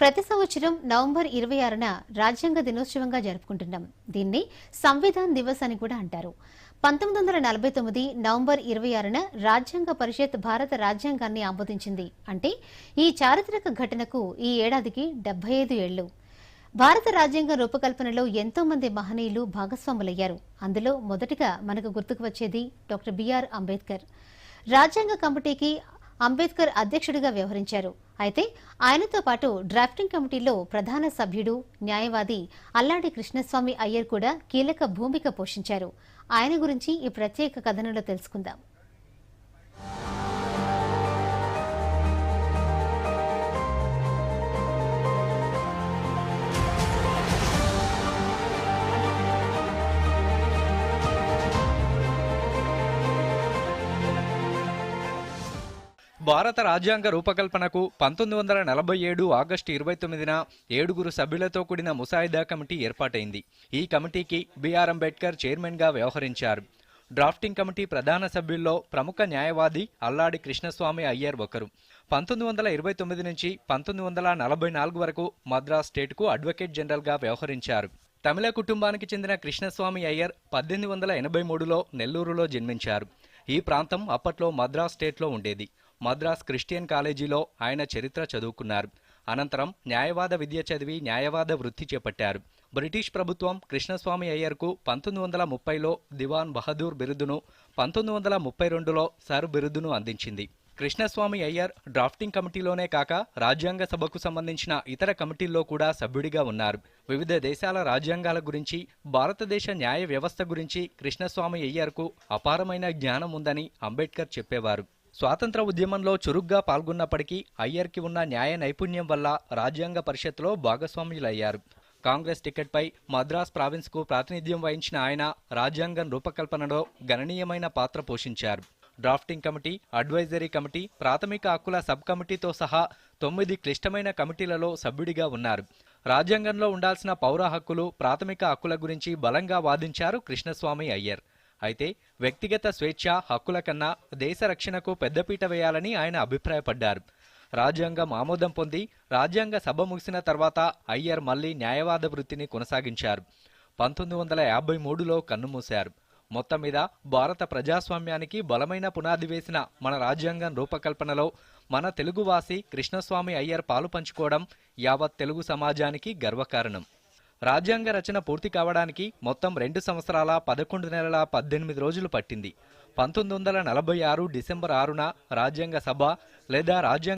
ప్రతి సంవత్సరం నవంబర్ ఇరవై ఆరున రాజ్యాంగ దినోత్సవంగా జరుపుకుంటున్నాం. దీన్ని సంవిధాన్ దివస్ అని కూడా అంటారు. పంతొమ్మిది వందల నలభై తొమ్మిది నవంబర్ ఇరవై ఆరున రాజ్యాంగ పరిషత్ భారత రాజ్యాంగాన్ని ఆమోదించింది. అంటే ఈ చారిత్రక ఘటనకు ఈ ఏడాదికి డెబ్బై ఐదు ఏళ్ళు భారత రాజ్యాంగ రూపకల్పనలో ఎంతో మంది మహనీయులు భాగస్వాములయ్యారు. అందులో మొదటిగా మనకు గుర్తుకు వచ్చేది డాక్టర్ బిఆర్ అంబేద్కర్. రాజ్యాంగ కమిటీకి అంబేద్కర్ అధ్యక్షుడిగా వ్యవహరించారు. అయితే ఆయనతో పాటు డ్రాఫ్టింగ్ కమిటీలో ప్రధాన సభ్యుడు న్యాయవాది అల్లాడి కృష్ణస్వామి అయ్యర్ కూడా కీలక భూమిక పోషించారు. ఆయన గురించి ఈ ప్రత్యేక కథనంలో తెలుసుకుందాం. భారత రాజ్యాంగ రూపకల్పనకు పంతొమ్మిది వందల నలభై ఏడు ఆగస్టు ఇరవై తొమ్మిదిన ఏడుగురు సభ్యులతో కూడిన ముసాయిదా కమిటీ ఏర్పాటైంది. ఈ కమిటీకి బిఆర్ అంబేద్కర్ చైర్మన్గా వ్యవహరించారు. డ్రాఫ్టింగ్ కమిటీ ప్రధాన సభ్యుల్లో ప్రముఖ న్యాయవాది అల్లాడి కృష్ణస్వామి అయ్యర్ ఒకరు. పంతొమ్మిది వందల ఇరవై తొమ్మిది నుంచి పంతొమ్మిది వందల నలభై నాలుగు వరకు మద్రాస్ స్టేట్కు అడ్వకేట్ జనరల్గా వ్యవహరించారు. తమిళ కుటుంబానికి చెందిన కృష్ణస్వామి అయ్యర్ పద్దెనిమిది వందల ఎనభై మూడులో నెల్లూరులో జన్మించారు. ఈ ప్రాంతం అప్పట్లో మద్రాస్ స్టేట్లో ఉండేది. మద్రాస్ క్రిస్టియన్ కాలేజీలో ఆయన చరిత్ర చదువుకున్నారు. అనంతరం న్యాయవాద విద్య చదివి న్యాయవాద వృత్తి చేపట్టారు. బ్రిటిష్ ప్రభుత్వం కృష్ణస్వామి అయ్యర్కు పంతొమ్మిది వందల ముప్పైలో దివాన్ బహదూర్ బిరుదును పంతొమ్మిది వందల ముప్పై రెండులో సర్ బిరుదును అందించింది. కృష్ణస్వామి అయ్యర్ డ్రాఫ్టింగ్ కమిటీలోనే కాక రాజ్యాంగ సభకు సంబంధించిన ఇతర కమిటీల్లో కూడా సభ్యుడిగా ఉన్నారు. వివిధ దేశాల రాజ్యాంగాల గురించి భారతదేశ న్యాయ వ్యవస్థ గురించి కృష్ణస్వామి అయ్యర్కు అపారమైన జ్ఞానం ఉందని అంబేద్కర్ చెప్పేవారు. స్వాతంత్ర ఉద్యమంలో చురుగ్గా పాల్గొన్నప్పటికీ అయ్యర్కి ఉన్న న్యాయ నైపుణ్యం వల్ల రాజ్యాంగ పరిషత్లో భాగస్వాములయ్యారు. కాంగ్రెస్ టికెట్పై మద్రాస్ ప్రావిన్స్కు ప్రాతినిధ్యం వహించిన ఆయన రాజ్యాంగం రూపకల్పనలో గణనీయమైన పాత్ర పోషించారు. డ్రాఫ్టింగ్ కమిటీ అడ్వైజరీ కమిటీ ప్రాథమిక హక్కుల సబ్ కమిటీతో సహా తొమ్మిది క్లిష్టమైన కమిటీలలో సభ్యుడిగా ఉన్నారు. రాజ్యాంగంలో ఉండాల్సిన పౌర హక్కులు ప్రాథమిక హక్కుల గురించి బలంగా వాదించారు కృష్ణస్వామి అయ్యర్. అయితే వ్యక్తిగత స్వేచ్ఛ హక్కుల కన్నా దేశ రక్షణకు పెద్దపీట వేయాలని ఆయన అభిప్రాయపడ్డారు. రాజ్యాంగం ఆమోదం పొంది రాజ్యాంగ సభ ముగిసిన తర్వాత అయ్యర్ మళ్ళీ న్యాయవాద వృత్తిని కొనసాగించారు. పంతొమ్మిది వందల యాభై మూడులో కన్నుమూశారు. మొత్తం మీద భారత ప్రజాస్వామ్యానికి బలమైన పునాది వేసిన మన రాజ్యాంగం రూపకల్పనలో మన తెలుగువాసి కృష్ణస్వామి అయ్యర్ పాలు పంచుకోవడం యావత్ తెలుగు సమాజానికి గర్వకారణం. రాజ్యాంగ రచన పూర్తి కావడానికి మొత్తం రెండు సంవత్సరాల పదకొండు నెలల పద్దెనిమిది రోజులు పట్టింది. పంతొమ్మిది వందల నలభై ఆరు డిసెంబర్ ఆరున రాజ్యాంగ సభ లేదా రాజ్యాంగ